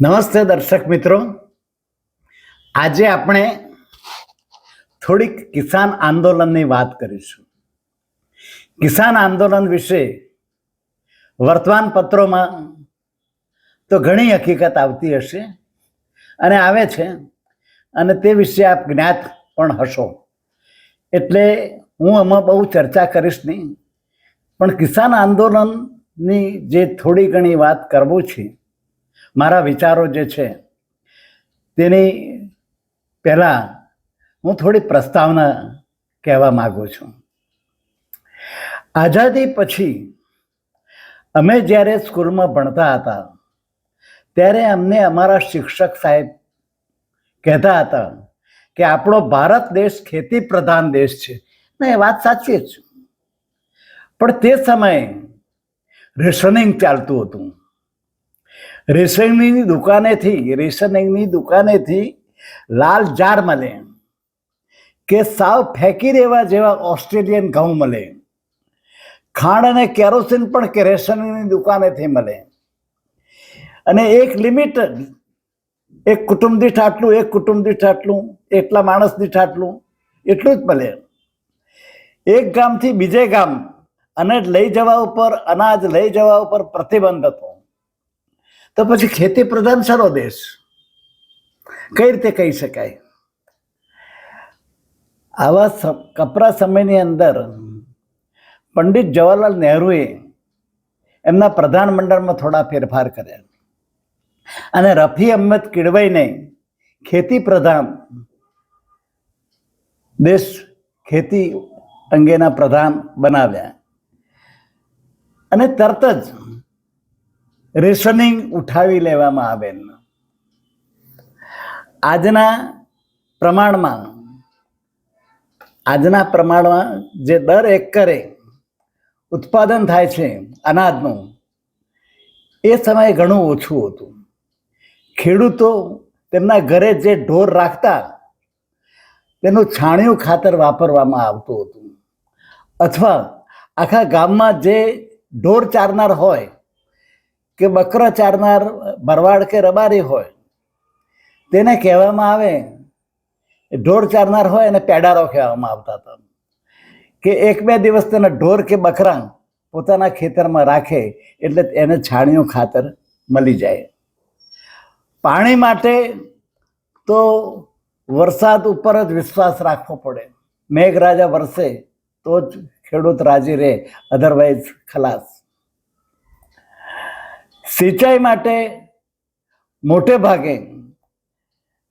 નમસ્તે દર્શક મિત્રો. આજે આપણે થોડીક કિસાન આંદોલનની વાત કરીશું. કિસાન આંદોલન વિશે વર્તમાન પત્રોમાં તો ઘણી હકીકત આવતી હશે અને આવે છે અને તે વિશે આપ જ્ઞાત પણ હશો. એટલે હું આમાં બહુ ચર્ચા કરીશ નહીં. પણ કિસાન આંદોલનની જે થોડી ઘણી વાત કરવું છે મારા વિચારો જે છે, તેની પહેલાં હું થોડી પ્રસ્તાવના કહેવા માગું છું. આઝાદી પછી અમે જ્યારે સ્કૂલમાં ભણતા હતા, ત્યારે અમને અમારા શિક્ષક સાહેબ કહેતા હતા કે આપણો ભારત દેશ ખેતી પ્રધાન દેશ છે. ને, એ વાત સાચી જ પણ તે સમયે રેશનિંગ ચાલતું હતું. રેશનિંગની દુકાનેથી રેશનિંગની દુકાનેથી લાલ જાર મળે કે સાવ ફેંકી દેવા જેવા ઓસ્ટ્રેલિયન ઘઉં મળે. ખાંડ અને કેરોસીન પણ કે રેશનિંગની દુકાનેથી મળે. અને એક લિમિટ એક કુટુંબ દીઠ આટલું, એક કુટુંબ દીઠ આટલું, એટલા માણસ દીઠ આટલું, એટલું જ મળે. એક ગામથી બીજે ગામ અને લઈ જવા ઉપર, અનાજ લઈ જવા ઉપર પ્રતિબંધ હતો. તો પછી ખેતી પ્રધાન સારો દેશ. કઈ રીતે કહી શકાય? આવા કપરા સમયની અંદર પંડિત જવાહરલાલ નહેરુએ એમના પ્રધાનમંડળમાં થોડા ફેરફાર કર્યા. અને રફી અહમદ કિડવાઈને ખેતી પ્રધાન, દેશ ખેતી અંગેના પ્રધાન બનાવ્યા. અને તરત જ રેશનિંગ ઉઠાવી લેવામાં આવેલ આજના પ્રમાણમાં આજના પ્રમાણમાં જે દર એકરે ઉત્પાદન થાય છે અનાજનું, એ સમયે ઘણું ઓછું હતું. ખેડૂતો તેમના ઘરે જે ઢોર રાખતા, તેનું છાણિયું ખાતર વાપરવામાં આવતું હતું. અથવા આખા ગામમાં જે ઢોર ચારનાર હોય કે બકરો ચારનાર ભરવાડ કે રબારી હોય, તેને કહેવામાં આવે ઢોર ચારનાર હોય અને પેડારો કહેવામાં આવતા હતા. કે એક બે દિવસ તેના ઢોર કે બકરા પોતાના ખેતરમાં રાખે, એટલે એને છાણિયું ખાતર મળી જાય. પાણી માટે તો વરસાદ ઉપર જ વિશ્વાસ રાખવો પડે. મેઘરાજા વરસે તો જ ખેડૂત રાજી રહે અધરવાઇઝ ખલાસ. સિંચાઈ માટે મોટે ભાગે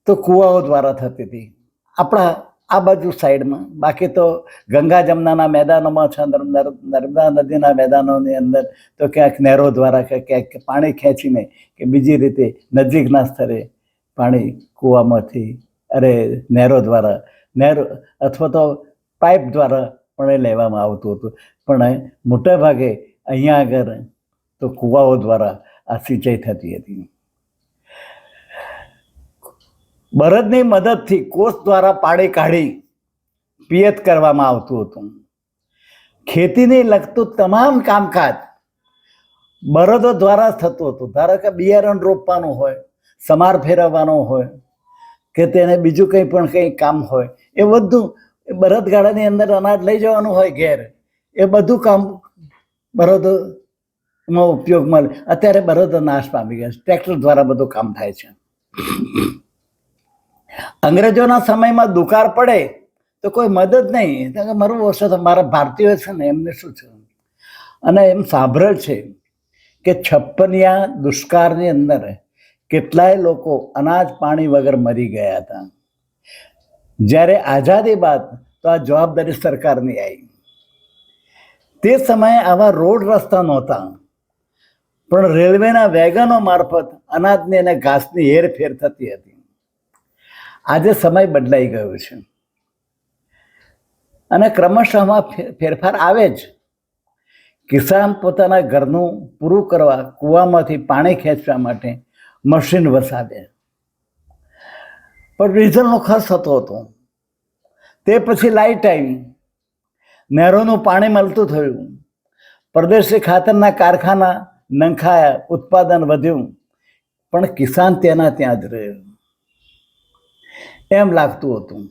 તો કૂવાઓ દ્વારા થતી હતી. આપણા આ બાજુ સાઈડમાં, બાકી તો ગંગા જમનાના મેદાનોમાં છે, નર્મ- નર્મ- નર્મદા નદીના મેદાનોની અંદર તો ક્યાંક નહેરો દ્વારા કે ક્યાંક પાણી ખેંચીને કે બીજી રીતે નજીકના સ્તરે પાણી કૂવામાંથી, અરે નહેરો દ્વારા, નહેરો અથવા તો પાઇપ દ્વારા પણ લેવામાં આવતું હતું. પણ મોટાભાગે અહીંયા આગળ તો કૂવાઓ દ્વારા આ સિંચાઈ થતી હતી. બળદની મદદથી કોષ દ્વારા પાણી કાઢી પિયત કરવામાં આવતું હતું. ખેતીને લગતું તમામ કામકાજ બળદો દ્વારા જ થતું હતું. ધારો કે બિયારણ રોપવાનું હોય, સમાર ફેરવવાનો હોય, કે તેને બીજું કંઈ પણ કંઈ કામ હોય, એ બધું બરદગાડાની અંદર અનાજ લઈ જવાનું હોય ઘેર, એ બધું કામ બળદોમાં ઉપયોગમાં અત્યારે બળદો નાશ પામી ગયા છે. ટ્રેક્ટર દ્વારા બધું કામ થાય છે. અંગ્રેજોના સમયમાં દુકાળ પડે તો કોઈ મદદ નહીં. મારું વર્ષો મારા ભારતીયો છે ને, એમને શું છે? અને એમ સાંભળેલ છે કે છપ્પનિયા દુષ્કાળની અંદર કેટલાય લોકો અનાજ પાણી વગર મરી ગયા હતા. જ્યારે આઝાદી બાદ તો આ જવાબદારી સરકારની આવી. તે સમયે આવા રોડ રસ્તા નહોતા. પણ રેલવેના વેગનો મારફત અનાજની અને ઘાસની હેરફેર થતી હતી. આજે સમય બદલાઈ ગયો છે. અને ક્રમશઃમાં ફે- ફેરફાર આવે જ. કિસાન પોતાના ઘરનું પૂરું કરવા કૂવામાંથી પાણી ખેંચવા માટે મશીન વસાવે. પણ ડીઝલનો ખર્ચ થતો હતો. તે પછી લાઇટ આવી. નહેરોનું પાણી મળતું થયું. પરદેશી ખાતરના કારખાના નંખાયા, ઉત્પાદન વધ્યું, પણ કિસાન તેના ત્યાં જ રહ્યો. એમ લાગતું હતું.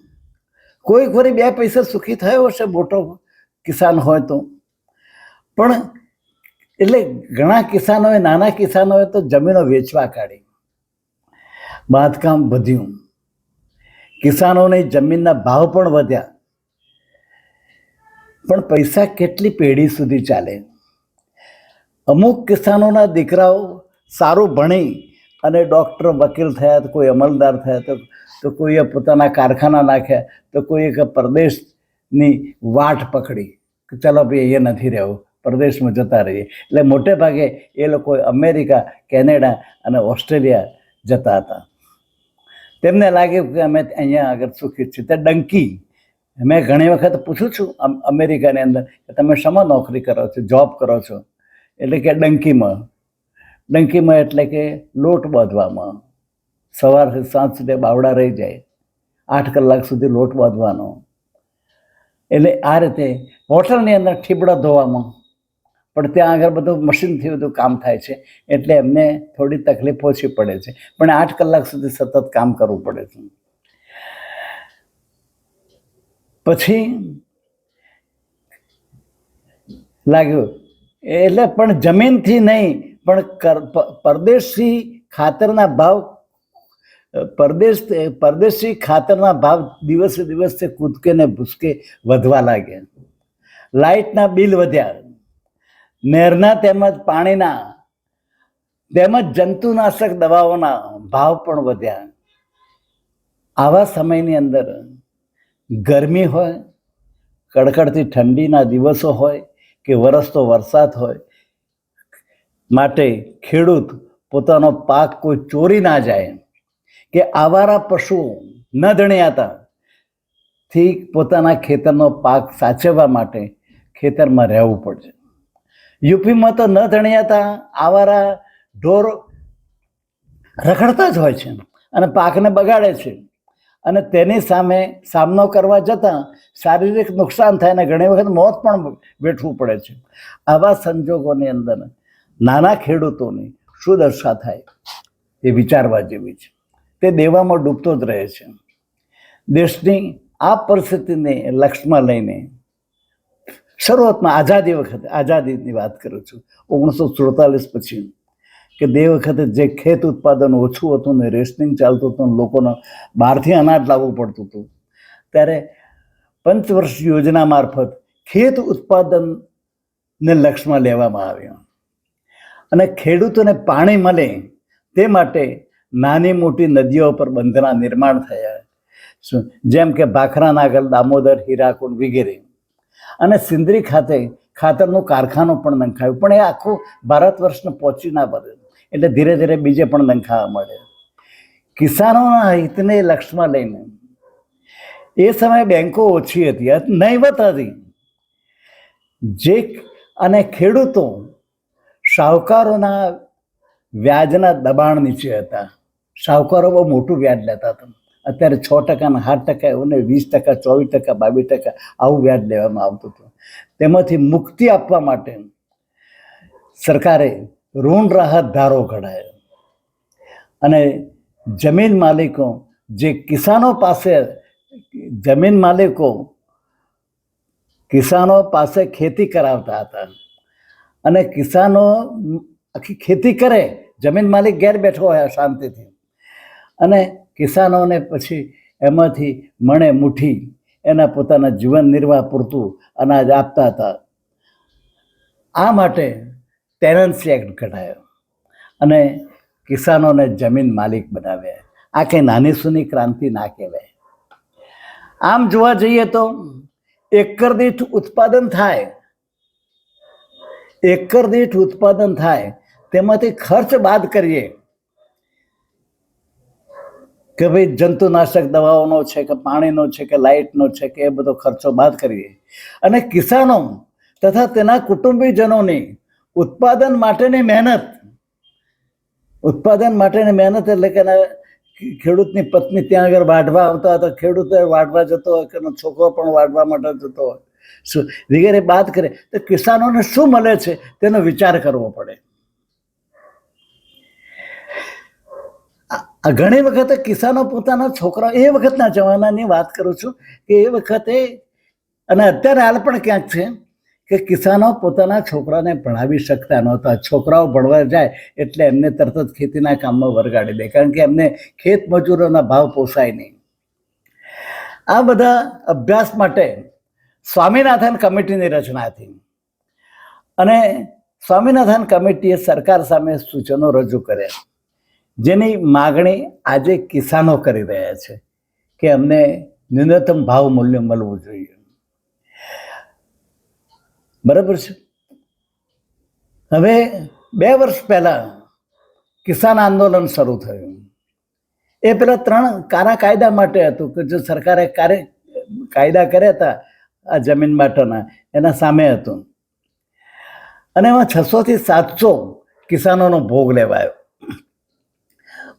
કોઈ ફરી બે પૈસા સુખી થયો હશે, મોટો કિસાન હોય તો. પણ એટલે ઘણા કિસાનોએ, નાના કિસાનોએ તો જમીનો વેચવા કાઢી. બાંધકામ વધ્યું. કિસાનોની જમીનના ભાવ પણ વધ્યા. પણ પૈસા કેટલી પેઢી સુધી ચાલે? અમુક કિસાનોના દીકરાઓ સારું ભણી અને ડૉક્ટર વકીલ થયા તો કોઈ અમલદાર થયા તો તો કોઈએ પોતાના કારખાના નાખ્યા તો કોઈએ પરદેશની વાટ પકડી કે ચાલો ભાઈ એ નથી રહેવું, પરદેશમાં જતા રહીએ. એટલે મોટે ભાગે એ લોકો અમેરિકા, કેનેડા અને ઓસ્ટ્રેલિયા જતા હતા. તેમને લાગ્યું કે અમે અહીંયા આગળ સુખી છીએ. તે ડંકી, મેં ઘણી વખત પૂછું છું અમેરિકાની અંદર કે તમે શમાં નોકરી કરો છો, જોબ કરો છો? એટલે કે ડંકીમાં. ડંકીમાં એટલે કે લોટ બાંધવામાં. સવારથી સાંજ સુધી બાવડા રહી જાય. આઠ કલાક સુધી લોટ બાંધવાનો. એટલે આ રીતે હોટલની અંદર ઠીબડા ધોવામાં. પણ ત્યાં આગળ બધું મશીનથી બધું કામ થાય છે. એટલે એમને થોડી તકલીફ ઓછી પડે છે. પણ આઠ કલાક સુધી સતત કામ કરવું પડે છે. પછી લાગ્યું એટલે પણ જમીનથી નહીં, પણ પરદેશી ખાતરના ભાવ, પરદેશ, પરદેશી ખાતરના ભાવ દિવસે દિવસે કૂદકે ને ભૂસકે વધવા લાગ્યા લાઇટના બિલ વધ્યા. નહેરના તેમજ પાણીના, તેમજ જંતુનાશક દવાઓના ભાવ પણ વધ્યા. આવા સમયની અંદર ગરમી હોય, કડકડતી ઠંડીના દિવસો હોય કે વરસતો વરસાદ હોય, માટે ખેડૂત પોતાનો પાક કોઈ ચોરી ના જાય કે આવારા પશુઓ ન ધણ્યાતા થી પોતાના ખેતરનો પાક સાચવવા માટે ખેતરમાં રહેવું પડશે. યુપીમાં તો ન ધણ્યાતા, આવારા ઢોર રખડતા જ હોય છે અને પાકને બગાડે છે. અને તેની સામે સામનો કરવા જતાં શારીરિક નુકસાન થાય અને ઘણી વખત મોત પણ વેઠવું પડે છે. આવા સંજોગોની અંદર નાના ખેડૂતોની શું દશા થાય એ વિચારવા જેવી છે. તે દેવામાં ડૂબતો જ રહે છે. દેશની આ પરિસ્થિતિને લક્ષમાં લઈને શરૂઆતમાં આઝાદી વખતે, આઝાદીની વાત કરું છું. ઓગણીસો સુડતાલીસ પછી કે તે વખતે જે ખેત ઉત્પાદન ઓછું હતું ને રેશનિંગ ચાલતું હતું લોકોને બહારથી અનાજ લાવવું પડતું હતું. ત્યારે પંચવર્ષ યોજના મારફત ખેત ઉત્પાદનને લક્ષમાં લેવામાં આવ્યું. અને ખેડૂતોને પાણી મળે તે માટે નાની મોટી નદીઓ પર બંધના નિર્માણ થયા. જેમ કે ભાખરા નાગલ, દામોદર, હીરાકુંડ વગેરે. અને સિંદરી ખાતે ખાતરનું કારખાનું પણ નંખાયું. પણ એ આખું ભારત વર્ષને પહોંચી ના પડે એટલે ધીરે ધીરે બીજે પણ નંખાવા મળે. કિસાનોના હિતને લક્ષમાં લઈને એ સમયે બેંકો ઓછી હતી નહીવત હતી. જે અને ખેડૂતો શાહુકારોના વ્યાજના દબાણ નીચે હતા. શાહુકારો બહુ મોટું વ્યાજ લેતા હતા. અત્યારે છ ટકાના સાત ટકા એવું ને વીસ ટકા, ચોવીસ ટકા, બાવીસ ટકા આવું વ્યાજ લેવામાં આવતું હતું. તેમાંથી મુક્તિ આપવા માટે સરકારે ઋણ રાહત ધારો ઘડાયો. અને જમીન માલિકો, જે કિસાનો પાસે, જમીન માલિકો કિસાનો પાસે ખેતી કરાવતા હતા. અને કિસાનો આખી ખેતી કરે, જમીન માલિક ઘેર બેઠો હોય શાંતિથી અને કિસાનોને પછી એમાંથી મણે મુઠ્ઠી એના પોતાના જીવન નિર્વાહ પૂરતું અનાજ આપતા હતા. આ માટે ટેનન્સી એક્ટ કઢાયો અને કિસાનોને જમીન માલિક બનાવ્યા. આ કંઈ નાની સૂની ક્રાંતિ ના કહેવાય. આમ જોવા જઈએ તો એકર દીઠ ઉત્પાદન થાય. એકર દીઠ ઉત્પાદન થાય. તેમાંથી ખર્ચ બાદ કરીએ. કે ભાઈ જંતુનાશક દવાઓનો છે કે પાણીનો છે કે લાઇટનો છે કે એ બધો ખર્ચો બાદ કરીએ. અને કિસાનો તથા તેના કુટુંબીજનોની ઉત્પાદન માટેની મહેનત. ઉત્પાદન માટેની મહેનત એટલે કે ખેડૂતની પત્ની ત્યાં આગળ વાઢવા આવતા હતા. ખેડૂતો વાઢવા જતો હોય કે છોકરો પણ વાઢવા માટે જતો હોય. શું? વગેરે વાત કરે. તો કિસાનોને શું મળે છે? તેનો વિચાર કરવો પડે. ઘણી વખતે કિસાનો પોતાના છોકરા એ વખતના જમાનાની વાત કરું છું કે એ વખતે અને અત્યારે હાલ પણ ક્યાંક છે. કે કિસાનો પોતાના છોકરાને ભણાવી શકતા નહોતા. છોકરાઓ ભણવા જાય એટલે એમને તરત જ ખેતીના કામમાં વરગાડી દે. કારણ કે એમને ખેત મજૂરોના ભાવ પોસાય નહીં. આ બધા અભ્યાસ માટે સ્વામિનાથન કમિટીની રચના હતી. અને સ્વામિનાથન કમિટીએ સરકાર સામે સૂચનો રજૂ કર્યા. જેની માગણી આજે કિસાનો કરી રહ્યા છે કે અમને ન્યૂનતમ ભાવ મૂલ્ય મળવું જોઈએ. બરાબર છે? હવે બે વર્ષ પહેલા કિસાન આંદોલન શરૂ થયું. એ પેલા ત્રણ કારા કાયદા માટે હતું કે જે સરકારે કાર્ય, કાયદા કર્યા હતા આ જમીન માટેના, એના સામે હતું. અને એમાં છસોથી સાતસો કિસાનોનો ભોગ લેવાયો.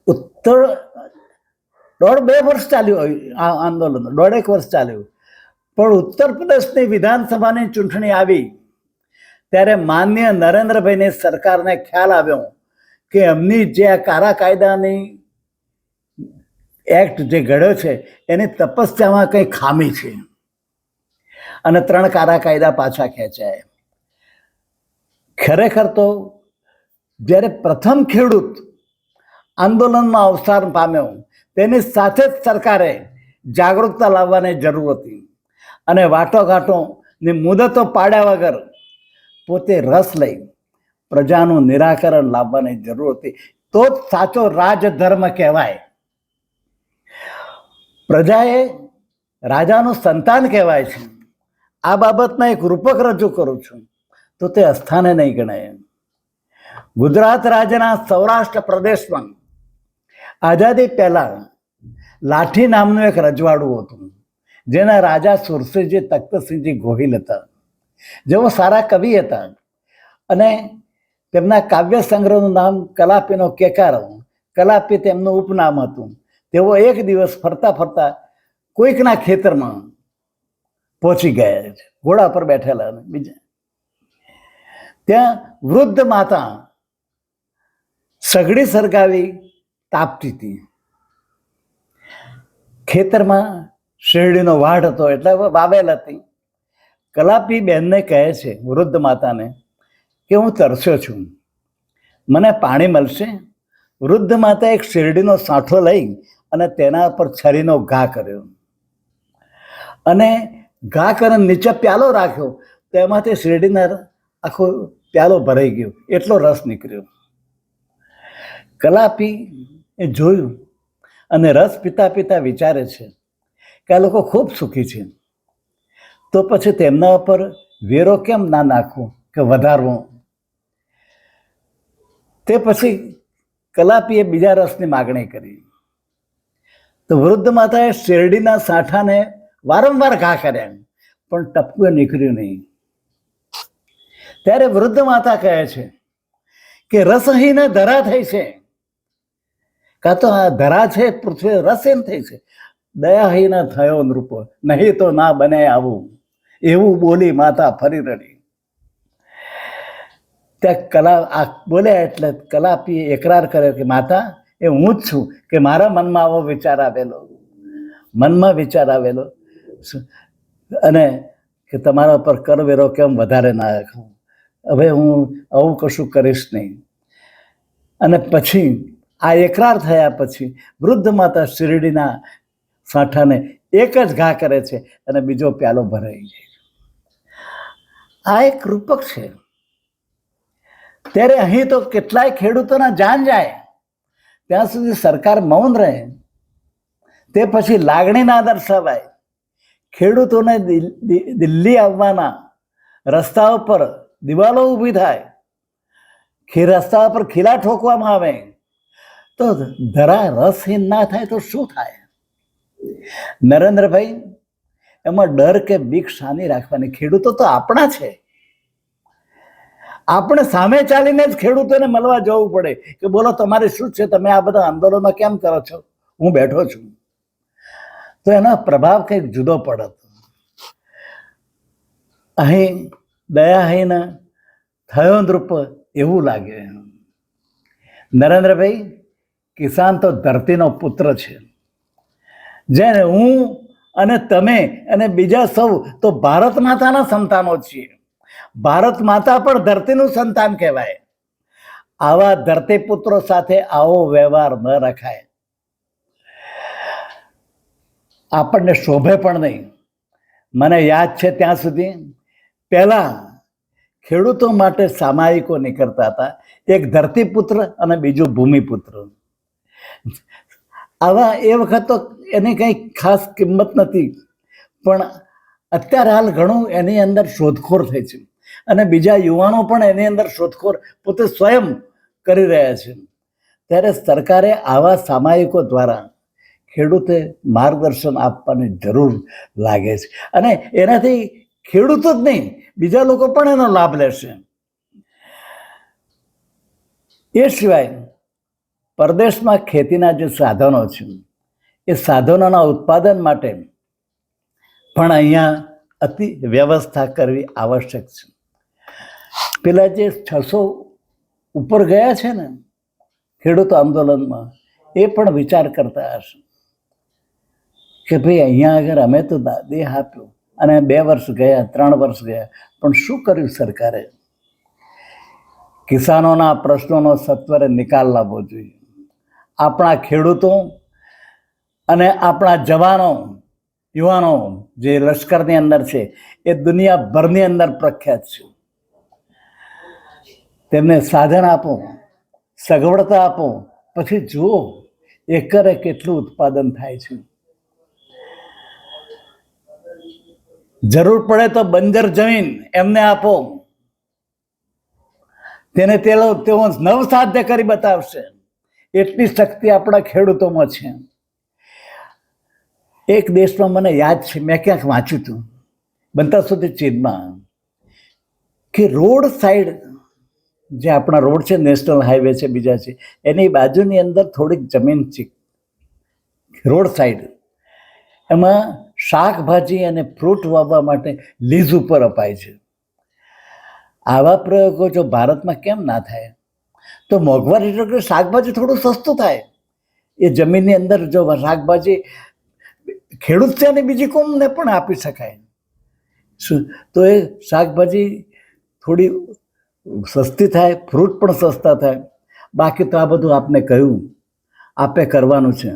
ઉત્તર, દોઢ બે વર્ષ ચાલ્યું આ આંદોલન, દોઢેક વર્ષ ચાલ્યું. પણ ઉત્તર પ્રદેશની વિધાનસભાની ચૂંટણી આવી, ત્યારે માન્ય નરેન્દ્રભાઈની સરકારને ખ્યાલ આવ્યો કે એમની જે આ કારા કાયદાની એક્ટ જે ઘડ્યો છે, એની તપસ્યામાં કંઈ ખામી છે. અને ત્રણ કારા કાયદા પાછા ખેંચાય. ખરેખર તો જ્યારે પ્રથમ ખેડૂત આંદોલનમાં અવસાન પામ્યો, તેની સાથે જ સરકારે જાગૃતતા લાવવાની જરૂર હતી. અને વાટોઘાટો ની મુદતો પાડ્યા વગર પોતે રસ લઈ પ્રજાનું નિરાકરણ લાવવાની જરૂર હતી. તો જ સાચો રાજધર્મ કહેવાય. પ્રજાએ રાજાનું સંતાન કહેવાય છે. આ બાબતમાં એક રૂપક રજૂ કરું છું. તો તે અસ્થાને નહીં ગણાય. ગુજરાત રાજ્યના સૌરાષ્ટ્ર પ્રદેશમાં આઝાદી પહેલા લાઠી નામનું એક રજવાડું હતું. જેના રાજા સુરસિંહજી તખ્તસિંહજી ગોહિલ હતા. જેઓ સારા કવિ હતા અને તેમના કાવ્ય સંગ્રહનું નામ કલાપીનો કેકારો. કલાપી તેમનું ઉપનામ હતું. તેઓ એક દિવસ ફરતા ફરતા કોઈકના ખેતરમાં પહોંચી ગયા છે. ઘોડા પર બેઠેલા બીજા. ત્યાં વૃદ્ધ માતા સઘળી સળગાવી તાપતી હતી. ખેતરમાં શેરડીનો વાઢ હતો એટલે વાવેલ હતી. કલાપી બેનને કહે છે, વૃદ્ધ માતાને, કે હું તરસ્યો છું. મને પાણી મળશે? વૃદ્ધ માતા એક શેરડીનો સાંઠો લઈ અને તેના પર છરીનો ઘા કર્યો. અને ઘા કરીને નીચે પ્યાલો રાખ્યો. તેમાંથી શેરડીના આખો પ્યાલો ભરાઈ ગયો. એટલો રસ નીકળ્યો. કલાપી એ જોયું અને રસ પીતા પીતા વિચારે છે કે આ લોકો ખૂબ સુખી છે. તો પછી તેમના ઉપર વેરો કેમ ના નાખવો કે વધારવો? તે પછી કલાપીએ બીજા રસની માગણી કરી. તો વૃદ્ધ માતાએ શેરડીના સાંઠાને વારંવાર ઘા કર્યા, પણ ટપકું નીકળ્યું નહીં. ત્યારે વૃદ્ધ માતા કહે છે કે રસહીને ધરા થઈ છે. કાં તો આ ધરા છે, પૃથ્વી રસહીન થઈ છે? દયાહીન થયો નૃપ, નહીં તો ના બને આવું. એવું બોલી માતા ફરી રડી. ત્યાં કલા, આ બોલ્યા એટલે કલાપી એકરાર કર્યો કે, માતા, એ હું જ છું કે મારા મનમાં આવો વિચાર આવેલો. મનમાં વિચાર આવેલો. અને કે તમારા પર કરવેરો કેમ વધારે ના રાખું? હવે હું આવું કશું કરીશ નહીં. અને પછી, આ એકરાર થયા પછી વૃદ્ધ માતા શિરડીના સાંઠાને એક જ ઘા કરે છે અને બીજો પ્યાલો ભરાઈ જાય આ એક રૂપક છે. ત્યારે અહીં તો કેટલાય ખેડૂતોના જાન જાય. ત્યાં સુધી સરકાર મૌન રહે. તે પછી લાગણીના દર્શાવાય. ખેડૂતોને દિલ્હી આવવાના રસ્તાઓ પર દિવાલો ઊભી થાય. રસ્તા પર ખીલા ઠોકવામાં આવે. તો ધરા રસહીન ના થાય તો શું થાય? નરેન્દ્રભાઈ, એમાં ડર કે બીક શાની રાખવાની? ખેડૂતો તો આપણા છે. આપણે સામે ચાલીને જ ખેડૂતોને મળવા જવું પડે કે બોલો, તમારે શું છે? તમે આ બધા આંદોલનો કેમ કરો છો? હું બેઠો છું. તો એનો પ્રભાવ કંઈક જુદો પડત. અહીં દયાહીન થયો નૃપ એવું લાગે. નરેન્દ્રભાઈ, કિસાન તો ધરતીનો પુત્ર છે. જેને હું અને તમે અને બીજા સૌ તો ભારત માતાના સંતાનો છીએ. ભારત માતા પણ ધરતીનું સંતાન કહેવાય. આવા ધરતીપુત્રો સાથે આવો વ્યવહાર ન રખાય. આપણને શોભે પણ નહીં. મને યાદ છે ત્યાં સુધી પહેલા ખેડૂતો માટે સામાયિકો નીકળતા હતા. એક ધરતીપુત્ર અને બીજું ભૂમિપુત્ર. આવા એ વખત તો એની કંઈ ખાસ કિંમત નથી. પણ અત્યારે હાલ ઘણું એની અંદર શોધખોળ થઈ છે. અને બીજા યુવાનો પણ એની અંદર શોધખોળ પોતે સ્વયં કરી રહ્યા છે. ત્યારે સરકારે આવા સામાયિકો દ્વારા ખેડૂતે માર્ગદર્શન આપવાની જરૂર લાગે છે. અને એનાથી ખેડૂતો જ નહીં, બીજા લોકો પણ એનો લાભ લેશે. એ સિવાય પરદેશમાં ખેતીના જે સાધનો છે એ સાધનોના ઉત્પાદન માટે પણ અહીંયા અતિ વ્યવસ્થા કરવી આવશ્યક છે. પેલા જે છસો ઉપર ગયા છે ને ખેડૂતો આંદોલનમાં, એ પણ વિચાર કરતા હશે કે ભાઈ અહીંયા આગળ અમે તો દેહ આપ્યો અને બે વર્ષ ગયા, ત્રણ વર્ષ ગયા, પણ શું કર્યું સરકારે? કિસાનોના પ્રશ્નોનો સત્વરે નિકાલ લાવવો જોઈએ. આપણા ખેડૂતો અને આપણા જવાનો, યુવાનો જે લશ્કરની અંદર છે, એ દુનિયાભરની અંદર પ્રખ્યાત છે. તેમને સાધન આપો, સગવડતા આપો, પછી જુઓ, એકરે કેટલું ઉત્પાદન થાય છે. જરૂર પડે તો બંજર જમીન એમને આપો. તેને તેઓ તેઓ નવ સાધ્ય કરી બતાવશે. એટલી શક્તિ આપણા ખેડૂતોમાં છે. એક દેશમાં મને યાદ છે, મેં ક્યાંક વાંચ્યું હતું બનતા સુધી ચીનમાં, કે રોડ સાઈડ જે આપણા રોડ છે, નેશનલ હાઈવે છે, બીજા છે, એની બાજુની અંદર થોડીક જમીન છે, રોડ સાઈડ. એમાં શાકભાજી અને ફ્રૂટ વાવવા માટે લીઝ ઉપર અપાય છે. આવા પ્રયોગો જો ભારતમાં કેમ ના થાય? તો મોંઘવારી શાકભાજી થોડું સસ્તું થાય. એ જમીનની અંદર જો શાકભાજી ખેડૂત છે અને બીજી કોમને પણ આપી શકાય. શું? તો એ શાકભાજી થોડી સસ્તી થાય, ફ્રૂટ પણ સસ્તા થાય. બાકી તો આ બધું આપને કહ્યું. આપે કરવાનું છે.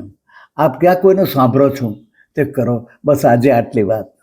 આપ ક્યાં કોઈનું સાંભળો છો? તે કરો. બસ આજે આટલી વાત.